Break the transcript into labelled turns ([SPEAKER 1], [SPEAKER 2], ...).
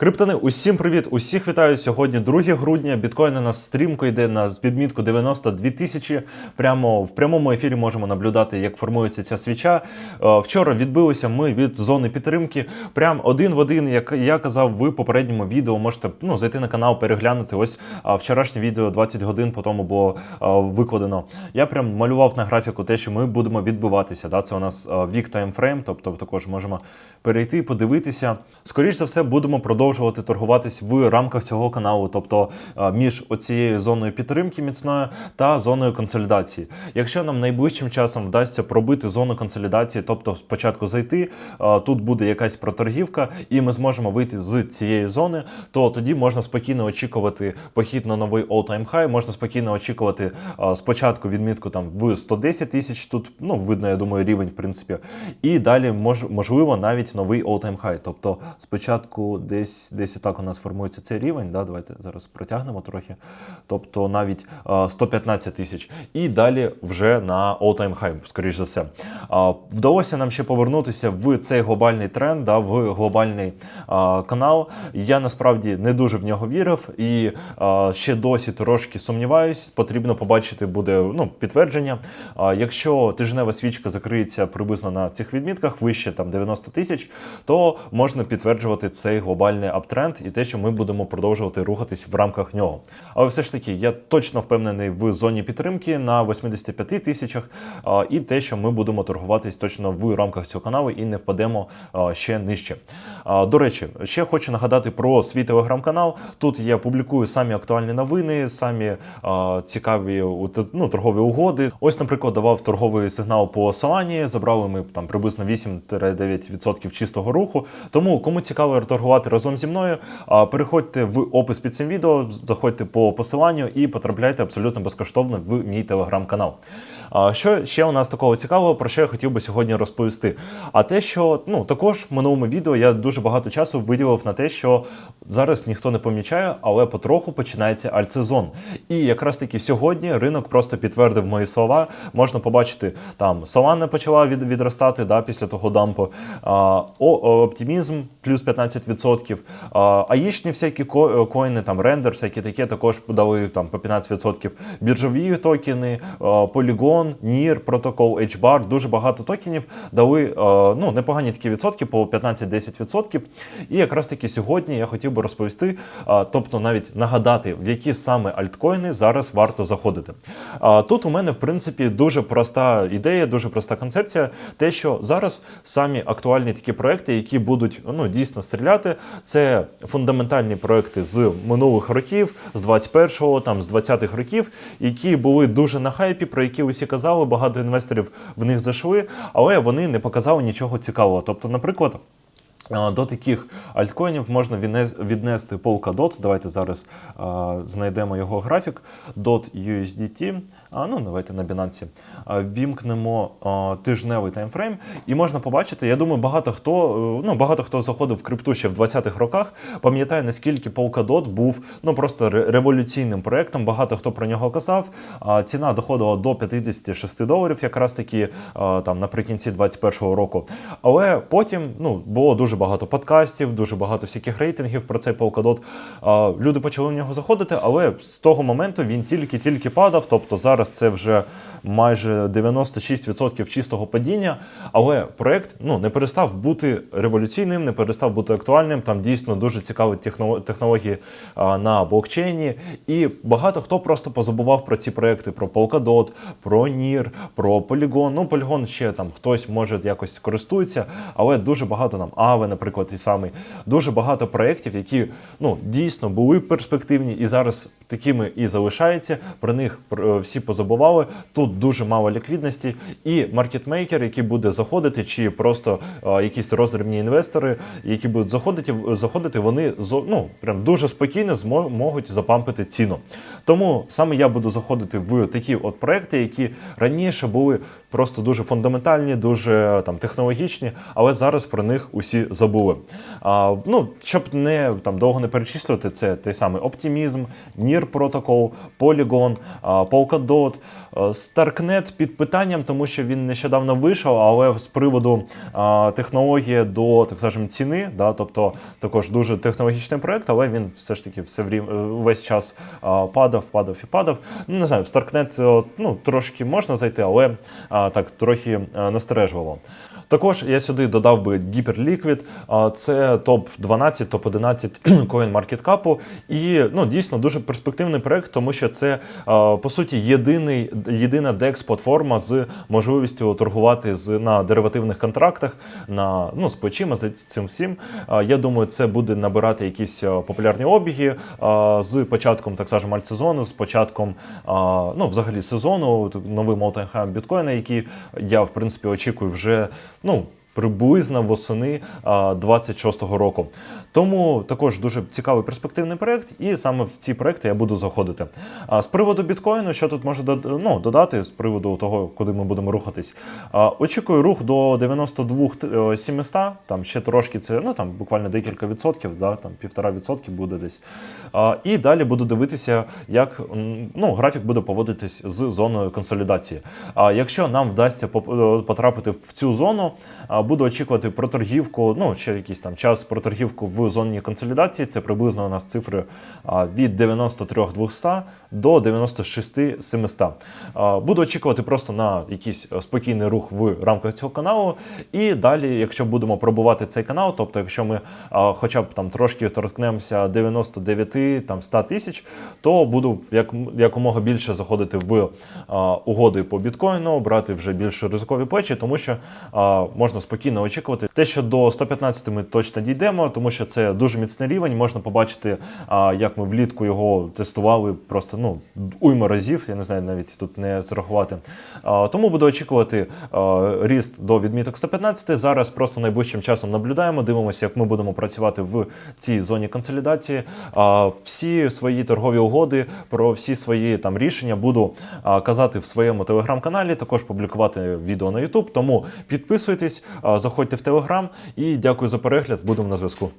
[SPEAKER 1] Криптони, усім привіт! Усіх вітаю сьогодні 2 грудня. Біткоін у нас стрімко йде на відмітку 92 тисячі. Прямо в прямому ефірі можемо наблюдати, як формується ця свіча. Е, Вчора відбилися ми від зони підтримки. Прям один в один, як я казав в попередньому відео. Можете ну, зайти на канал, переглянути. Ось вчорашнє відео 20 годин по тому було викладено. Я прям малював на графіку те, що ми будемо відбиватися. Да? Це у нас вік таймфрейм, тобто також можемо перейти, подивитися. Скоріше за все, будемо продовжувати торгуватись в рамках цього каналу, тобто між оцією зоною підтримки міцною та зоною консолідації. Якщо нам найближчим часом вдасться пробити зону консолідації, тобто спочатку зайти, тут буде якась проторгівка, і ми зможемо вийти з цієї зони, то тоді можна спокійно очікувати похід на новий all-time high, можна спокійно очікувати спочатку відмітку там в 110 тисяч. Тут ну видно, я думаю, рівень в принципі. І далі мож, можливо навіть новий all-time high. Тобто спочатку десь десь і так у нас формується цей рівень. Да, давайте зараз протягнемо трохи. Тобто навіть 115 тисяч. І далі вже на all-time high, скоріш за все. Вдалося нам ще повернутися в цей глобальний тренд, да, в глобальний канал. Я насправді не дуже в нього вірив і ще досі трошки сумніваюсь. Потрібно побачити буде ну, підтвердження. Якщо тижнева свічка закриється приблизно на цих відмітках, вище там 90 тисяч, то можна підтверджувати цей глобальний аптренд і те, що ми будемо продовжувати рухатись в рамках нього. Але все ж таки, я точно впевнений в зоні підтримки на 85 тисячах, і те, що ми будемо торгуватись точно в рамках цього каналу і не впадемо ще нижче. До речі, ще хочу нагадати про свій телеграм-канал. Тут я публікую самі актуальні новини, самі цікаві ну, торгові угоди. Ось, наприклад, давав торговий сигнал по Solana, забрали ми там приблизно 8-9% чистого руху. Тому кому цікаво торгувати разом зі мною, переходьте в опис під цим відео, заходьте по посиланню і потрапляйте абсолютно безкоштовно в мій телеграм-канал. Що ще у нас такого цікавого, про що я хотів би сьогодні розповісти? А те, що ну також в минулому відео я дуже багато часу виділив на те, що зараз ніхто не помічає, але потроху починається альтсезон. І якраз таки сьогодні ринок просто підтвердив мої слова. Можна побачити, там Solana почала від, відростати да, після того дампу. А, о, оптимізм плюс 15%. Аїшні всякі коїни, там рендер, всякі такі також дали там по 15%. Біржові токени, Polygon, NIR, протокол, HBAR, дуже багато токенів дали ну, непогані такі відсотки по 15-10%. І якраз таки сьогодні я хотів би розповісти, тобто навіть нагадати, в які саме альткоїни зараз варто заходити. Тут у мене, в принципі, дуже проста ідея, дуже проста концепція. Те, що зараз самі актуальні такі проекти, які будуть ну, дійсно стріляти, це фундаментальні проекти з минулих років, з 21-го, там, з 20-х років, які були дуже на хайпі, про які усі казали, багато інвесторів в них зайшли, але вони не показали нічого цікавого. Тобто, наприклад. До таких альткоїнів можна віднес- віднести Polkadot. Давайте зараз а, знайдемо його графік. .USDT. Ну, давайте на Binance. Вімкнемо тижневий таймфрейм, і можна побачити. Я думаю, багато хто е, ну багато хто заходив в крипту ще в 20-х роках. Пам'ятає наскільки Polkadot був ну просто революційним проектом. Багато хто про нього казав. Ціна доходила до 56 доларів, якраз таки там наприкінці 21-го року. Але потім ну було дуже багато подкастів, дуже багато всяких рейтингів про цей Polkadot. Люди почали в нього заходити, але з того моменту він тільки-тільки падав. Тобто зараз це вже майже 96% чистого падіння. Але проект ну не перестав бути революційним, не перестав бути актуальним. Там дійсно дуже цікаві технології на блокчейні. І багато хто просто позабував про ці проекти: про Polkadot, про NIR, про Polygon. Ну, Polygon ще там хтось може якось користується, але дуже багато нам Ави, наприклад, і самий. Дуже багато проєктів, які ну дійсно були перспективні і зараз такими і залишаються. Про них е, всі позабували. Тут дуже мало ліквідності, і маркетмейкер, який буде заходити, чи просто е, якісь роздрібні інвестори, які будуть заходити, заходити, вони ну, прям дуже спокійно змо- можуть запампити ціну. Тому саме я буду заходити в такі от проекти, які раніше були просто дуже фундаментальні, дуже там технологічні, але зараз про них усі забули. А, ну, щоб не там довго не перечислювати, це той самий оптимізм, NIR протокол, Polygon, а, Polkadot, Dot. Е, Starknet під питанням, тому що він нещодавно вийшов, але з приводу технології до, так скажемо, ціни, да, тобто також дуже технологічний проект, але він все ж таки все врі- е, весь час падав, падав і падав. Ну, не знаю, в Starknet ну, трошки можна зайти, але так трохи е, настережувало. Також я сюди додав би а, це топ-12, топ-11 CoinMarketCap. І ну, дійсно дуже перспективний проект, тому що це по суті єдиний, єдина DEX-платформа з можливістю торгувати з, на деривативних контрактах, на, ну, з плечима, з цим всім. Я думаю, це буде набирати якісь популярні обіги з початком, так скажемо, альтсезону, з початком ну, взагалі сезону, новий молтайм біткоїна, який я в принципі очікую вже ну, приблизно восени 26-го року. Тому також дуже цікавий перспективний проект, і саме в ці проекти я буду заходити. А з приводу біткоїну, що тут можу ну, додати з приводу того, куди ми будемо рухатись. Очікую рух до 92 е, 700, там ще трошки це, ну там буквально декілька відсотків, да, там півтора відсотки буде десь. І далі буду дивитися, як ну, графік буде поводитись з зоною консолідації. А якщо нам вдасться е, потрапити в цю зону, буду очікувати про торгівку, ну ще якийсь там час про торгівку в зоні консолідації. Це приблизно у нас цифри від 93 200 до 96 700. Буду очікувати просто на якийсь е, спокійний рух в рамках цього каналу. І далі, якщо будемо пробувати цей канал, тобто, якщо ми хоча б там трошки торкнемося 99 там 100 тисяч, то буду як, якомога більше заходити в угоди по біткоїну, брати вже більш ризикові плечі, тому що можна спокійно очікувати. Те, що до 115 ми точно дійдемо, тому що це дуже міцний рівень. Можна побачити, як ми влітку його тестували просто ну уйма разів. Я не знаю, навіть тут не зрахувати. Тому буду очікувати ріст до відміток 115. Зараз просто найближчим часом наблюдаємо, дивимося, як ми будемо працювати в цій зоні консолідації. Всі свої торгові угоди про всі свої там рішення буду казати в своєму телеграм-каналі. Також публікувати відео на YouTube. Тому підписуйтесь, заходьте в телеграм і дякую за перегляд. Будемо на зв'язку.